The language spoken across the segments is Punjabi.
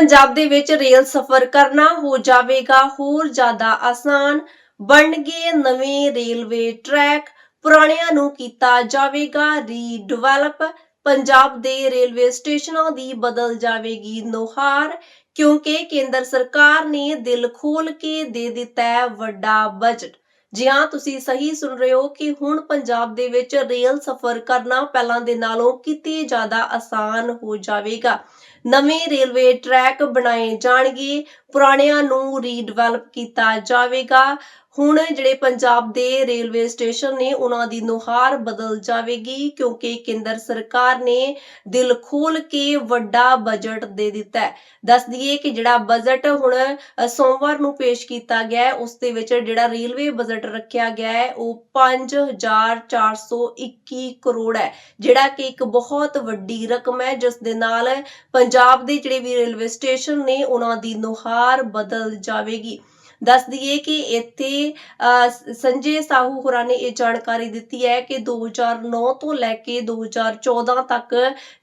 ਪੰਜਾਬ ਦੇ ਵਿੱਚ ਰੇਲ ਸਫ਼ਰ ਕਰਨਾ ਹੋ ਜਾਵੇਗਾ ਹੋਰ ਜ਼ਿਆਦਾ ਆਸਾਨ। ਬਣਨਗੇ ਨਵੇਂ ਰੇਲਵੇ ਟਰੈਕ। ਪੁਰਾਣਿਆਂ ਨੂੰ ਕੀਤਾ ਜਾਵੇਗਾ ਰੀਡਿਵੈਲਪ। ਪੰਜਾਬ ਦੇ ਰੇਲਵੇ ਸਟੇਸ਼ਨਾਂ ਦੀ ਬਦਲ ਜਾਵੇਗੀ ਨੁਹਾਰ, ਕਿਉਂਕਿ ਕੇਂਦਰ ਸਰਕਾਰ ਨੇ ਦਿਲ ਖੋਲ ਕੇ ਦੇ ਦਿੱਤਾ ਵੱਡਾ ਬਜਟ। ਜੀ ਹਾਂ ਤੁਸੀਂ ਸਹੀ ਸੁਣ ਰਹੇ ਹੋ ਕਿ ਹੁਣ ਪੰਜਾਬ ਦੇ ਵਿੱਚ ਰੇਲ ਸਫ਼ਰ ਕਰਨਾ ਪਹਿਲਾਂ ਦੇ ਨਾਲੋਂ ਕਿਤੇ ਜ਼ਿਆਦਾ ਆਸਾਨ ਹੋ ਜਾਵੇਗਾ। ਨਵੇਂ ਰੇਲਵੇ ਟਰੈਕ ਬਣਾਏ ਜਾਣਗੇ, ਪੁਰਾਣਿਆਂ ਨੂੰ ਰੀਡਿਵੈਲਪ ਕੀਤਾ ਜਾਵੇਗਾ ਹੁਣ ਜਿਹੜੇ ਪੰਜਾਬ ਦੇ ਰੇਲਵੇ ਸਟੇਸ਼ਨ ਨੇ, ਉਹਨਾਂ ਦੀ ਨੁਹਾਰ ਬਦਲ ਜਾਵੇਗੀ ਕਿਉਂਕਿ ਕੇਂਦਰ ਸਰਕਾਰ ਨੇ ਦਿਲ ਖੋਲ ਕੇ ਵੱਡਾ ਬਜਟ ਦੇ ਦਿੱਤਾ ਹੈ। ਦੱਸ ਦਈਏ ਕਿ ਜਿਹੜਾ ਬਜਟ ਹੁਣ ਸੋਮਵਾਰ ਨੂੰ ਪੇਸ਼ ਕੀਤਾ ਗਿਆ ਹੈ, ਉਸ ਦੇ ਵਿੱਚ ਜਿਹੜਾ ਰੇਲਵੇ ਬਜਟ ਰੱਖਿਆ ਗਿਆ ਹੈ, ਉਹ 5421 ਕਰੋੜ ਹੈ, ਜਿਹੜਾ ਕਿ ਇੱਕ ਬਹੁਤ ਵੱਡੀ ਰਕਮ ਹੈ, ਜਿਸ ਦੇ ਨਾਲ ਪੰਜਾਬ ਦੇ ਜਿਹੜੇ ਵੀ ਰੇਲਵੇ ਸਟੇਸ਼ਨ ਨੇ, ਉਹਨਾਂ ਦੀ ਨੁਹਾਰ ਬਦਲ ਜਾਵੇਗੀ। ਦੱਸ ਦਈਏ ਕਿ ਇੱਥੇ ਅ, ਸੰਜੇ ਸਾਹੂ ਹੋਰਾਂ ਨੇ ਇਹ ਜਾਣਕਾਰੀ ਦਿੱਤੀ ਹੈ ਕਿ 2009 ਤੋਂ ਲੈ ਕੇ 2014 ਤੱਕ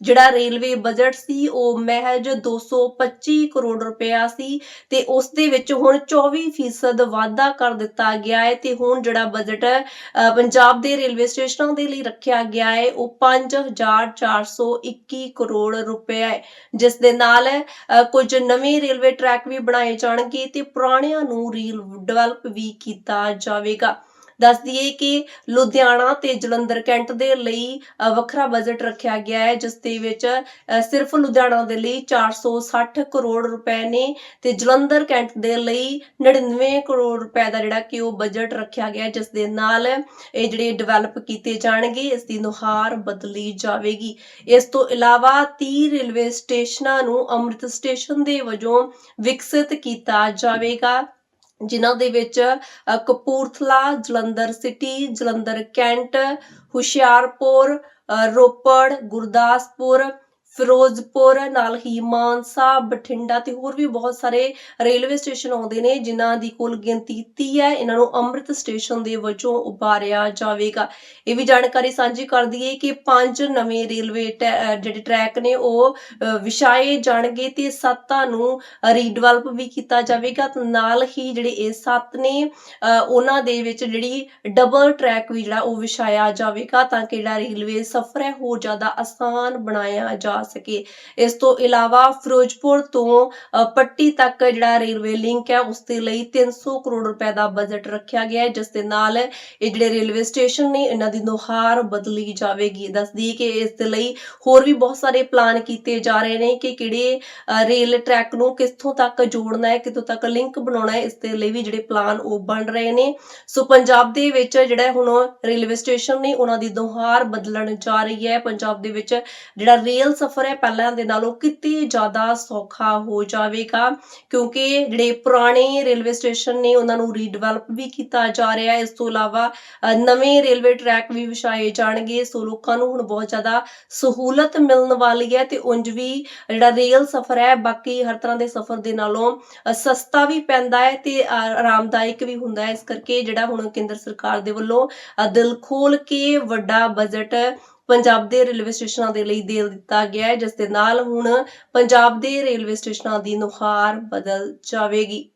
ਜਿਹੜਾ ਰੇਲਵੇ ਬਜਟ ਸੀ ਉਹ ਮਹਿਜ 225 ਕਰੋੜ ਰੁਪਇਆ ਸੀ ਤੇ ਉਸ ਦੇ ਵਿੱਚ ਹੁਣ 24% ਵਾਧਾ ਕਰ ਦਿੱਤਾ ਗਿਆ ਹੈ ਤੇ ਹੁਣ ਜਿਹੜਾ ਬਜਟ ਅ, ਪੰਜਾਬ ਦੇ ਰੇਲਵੇ ਸਟੇਸ਼ਨਾਂ ਦੇ ਲਈ ਰੱਖਿਆ ਗਿਆ ਹੈ ਉਹ 5421 ਕਰੋੜ ਰੁਪਇਆ ਹੈ। ਜਿਸ ਦੇ ਨਾਲ ਅ, ਕੁਝ ਨਵੇਂ ਰੇਲਵੇ ਟਰੈਕ ਵੀ ਬਣਾਏ ਜਾਣਗੇ ਤੇ ਪੁਰਾਣਿਆਂ ਨੂੰ ਰੀਲ ਡਿਵੈਲਪ ਵੀ ਕੀਤਾ ਜਾਵੇਗਾ। ਦੱਸ ਦਈਏ ਕਿ ਲੁਧਿਆਣਾ ਤੇ ਜਲੰਧਰ ਕੈਂਟ ਦੇ ਲਈ ਅ, ਵੱਖਰਾ ਬਜਟ ਰੱਖਿਆ ਗਿਆ ਹੈ ਜਿਸ ਦੇ ਵਿੱਚ ਸਿਰਫ ਲੁਧਿਆਣਾ ਦੇ ਲਈ 460 ਕਰੋੜ ਰੁਪਏ ਨੇ ਤੇ ਜਲੰਧਰ ਕੈਂਟ ਦੇ ਲਈ 99 ਕਰੋੜ ਰੁਪਏ ਦਾ ਜਿਹੜਾ ਕਿ ਉਹ ਬਜਟ ਰੱਖਿਆ ਗਿਆ ਜਿਸ ਦੇ ਨਾਲ ਇਹ ਜਿਹੜੇ ਡਿਵੈਲਪ ਕੀਤੇ ਜਾਣਗੇ ਇਸ ਦੀ ਨੁਹਾਰ ਬਦਲੀ ਜਾਵੇਗੀ। ਇਸ ਤੋਂ ਇਲਾਵਾ 30 ਰੇਲਵੇ ਸਟੇਸ਼ਨਾਂ ਨੂੰ ਅੰਮ੍ਰਿਤ ਸਟੇਸ਼ਨ ਦੇ ਵਜੋਂ ਵਿਕਸਿਤ ਕੀਤਾ ਜਾਵੇਗਾ। ਜਿਨ੍ਹਾਂ ਦੇ ਵਿੱਚ ਕਪੂਰਥਲਾ ਜਲੰਧਰ ਸਿਟੀ ਜਲੰਧਰ ਕੈਂਟ ਹੁਸ਼ਿਆਰਪੁਰ ਅ, ਰੋਪੜ ਗੁਰਦਾਸਪੁਰ ਫਿਰੋਜ਼ਪੁਰ ਨਾਲ ਹੀ ਮਾਨਸਾ ਬਠਿੰਡਾ ਤੇ ਹੋਰ ਵੀ ਬਹੁਤ ਸਾਰੇ ਰੇਲਵੇ ਸਟੇਸ਼ਨ ਆਉਂਦੇ ਨੇ ਜਿਨ੍ਹਾਂ ਦੀ ਕੁੱਲ ਗਿਣਤੀ 30 ਹੈ। ਇਹਨਾਂ ਨੂੰ ਅੰਮ੍ਰਿਤ ਸਟੇਸ਼ਨ ਦੇ ਵਜੋਂ ਉਭਾਰਿਆ ਜਾਵੇਗਾ। ਇਹ ਵੀ ਜਾਣਕਾਰੀ ਸਾਂਝੀ ਕਰ ਦਈਏ ਕਿ ਪੰਜ ਨਵੇਂ ਰੇਲਵੇ ਟੈ- ਜਿਹੜੇ ਟਰੈਕ ਨੇ ਉਹ ਵਿਛਾਏ ਜਾਣਗੇ ਤੇ ਸੱਤਾਂ ਨੂੰ ਰੀਡਿਵੈਲਪ ਵੀ ਕੀਤਾ ਜਾਵੇਗਾ। ਨਾਲ ਹੀ ਜਿਹੜੇ ਇਹ ਸੱਤ ਨੇ ਅ, ਉਹਨਾਂ ਦੇ ਵਿੱਚ ਜਿਹੜੀ ਡਬਲ ਟਰੈਕ ਵੀ ਜਿਹੜਾ ਉਹ ਵਿਛਾਇਆ ਜਾਵੇਗਾ ਤਾਂ ਕਿ ਜਿਹੜਾ ਰੇਲਵੇ ਸਫ਼ਰ ਹੈ ਹੋਰ ਜ਼ਿਆਦਾ ਆਸਾਨ ਬਣਾਇਆ ਜਾ ਸਕੇ। ਇਸ ਤੋਂ ਇਲਾਵਾ ਫਿਰੋਜ਼ਪੁਰ ਤੋਂ ਪੱਟੀ ਤੱਕ ਜਿਹੜਾ ਰੇਲਵੇ ਲਿੰਕ ਹੈ, ਉਸ ਦੇ ਲਈ 300 ਕਰੋੜ ਰੁਪਏ ਦਾ ਬਜਟ ਰੱਖਿਆ ਗਿਆ ਹੈ, ਜਿਸ ਦੇ ਨਾਲ ਇਹ ਜਿਹੜੇ ਰੇਲਵੇ ਸਟੇਸ਼ਨ ਨੇ, ਇਹਨਾਂ ਦੀ ਨੁਹਾਰ ਬਦਲੀ ਜਾਵੇਗੀ। ਦੱਸਦੀ ਕਿ ਇਸ ਦੇ ਲਈ ਹੋਰ ਵੀ ਬਹੁਤ ਸਾਰੇ ਪਲਾਨ ਕੀਤੇ ਜਾ ਰਹੇ ਨੇ ਕਿ ਕਿਹੜੇ ਰੇਲ ਟਰੈਕ ਨੂੰ ਕਿੱਥੋਂ ਤੱਕ ਜੋੜਨਾ ਹੈ, ਕਿੱਥੋਂ ਤੱਕ ਲਿੰਕ ਬਣਾਉਣਾ ਹੈ, ਇਸ ਦੇ ਲਈ ਵੀ ਜਿਹੜੇ ਪਲਾਨ ਉਹ ਬਣ ਰਹੇ ਨੇ। ਸੋ ਪੰਜਾਬ ਦੇ ਵਿੱਚ ਜਿਹੜਾ ਹੁਣ ਰੇਲਵੇ ਸਟੇਸ਼ਨ ਨੇ, ਉਹਨਾਂ ਦੀ ਦੁਹਾਰ ਬਦਲਣ ਜਾ ਰਹੀ ਹੈ। ਪੰਜਾਬ ਦੇ ਵਿੱਚ ਜਿਹੜਾ ਰੇਲ ਸਫ਼ਰ ਹੈ, ਪਹਿਲਾਂ ਦੇ ਨਾਲੋਂ ਕਿਤੇ ਜ਼ਿਆਦਾ ਸੌਖਾ ਹੋ ਜਾਵੇਗਾ ਕਿਉਂਕਿ ਜਿਹੜੇ ਪੁਰਾਣੇ ਰੇਲਵੇ ਸਟੇਸ਼ਨ ਨੇ, ਉਹਨਾਂ ਨੂੰ ਰੀਡਿਵੈਲਪ ਵੀ ਕੀਤਾ ਜਾ ਰਿਹਾ ਹੈ। ਇਸ ਤੋਂ ਇਲਾਵਾ ਨਵੇਂ ਰੇਲਵੇ ਟਰੈਕ ਵੀ ਵਿਛਾਏ ਜਾਣਗੇ, ਸੋ ਲੋਕਾਂ ਨੂੰ ਹੁਣ ਬਹੁਤ ਜ਼ਿਆਦਾ ਸਹੂਲਤ ਮਿਲਣ ਵਾਲੀ ਹੈ ਤੇ ਉਂਝ ਵੀ ਜਿਹੜਾ ਰੇਲ ਸਫ਼ਰ ਹੈ, ਬਾਕੀ ਹਰ ਤਰ੍ਹਾਂ ਦੇ ਸਫ਼ਰ ਦੇ ਨਾਲੋਂ ਸਸਤਾ ਵੀ ਪੈਂਦਾ ਹੈ ਤੇ ਆਰਾਮਦਾਇਕ ਵੀ ਹੁੰਦਾ ਹੈ। ਇਸ ਕਰਕੇ ਜਿਹੜਾ ਹੁਣ ਕੇਂਦਰ ਸਰਕਾਰ ਦੇ ਵੱਲੋਂ ਦਿਲ ਖੋਲ ਕੇ ਵੱਡਾ ਬਜਟ ਪੰਜਾਬ ਦੇ ਰੇਲਵੇ ਸਟੇਸ਼ਨਾਂ ਦੇ ਲਈ ਦੇ ਦਿੱਤਾ ਗਿਆ ਹੈ, ਜਿਸ ਦੇ ਨਾਲ ਹੁਣ ਪੰਜਾਬ ਦੇ ਰੇਲਵੇ ਸਟੇਸ਼ਨਾਂ ਦੀ ਨੁਹਾਰ ਬਦਲ ਜਾਵੇਗੀ।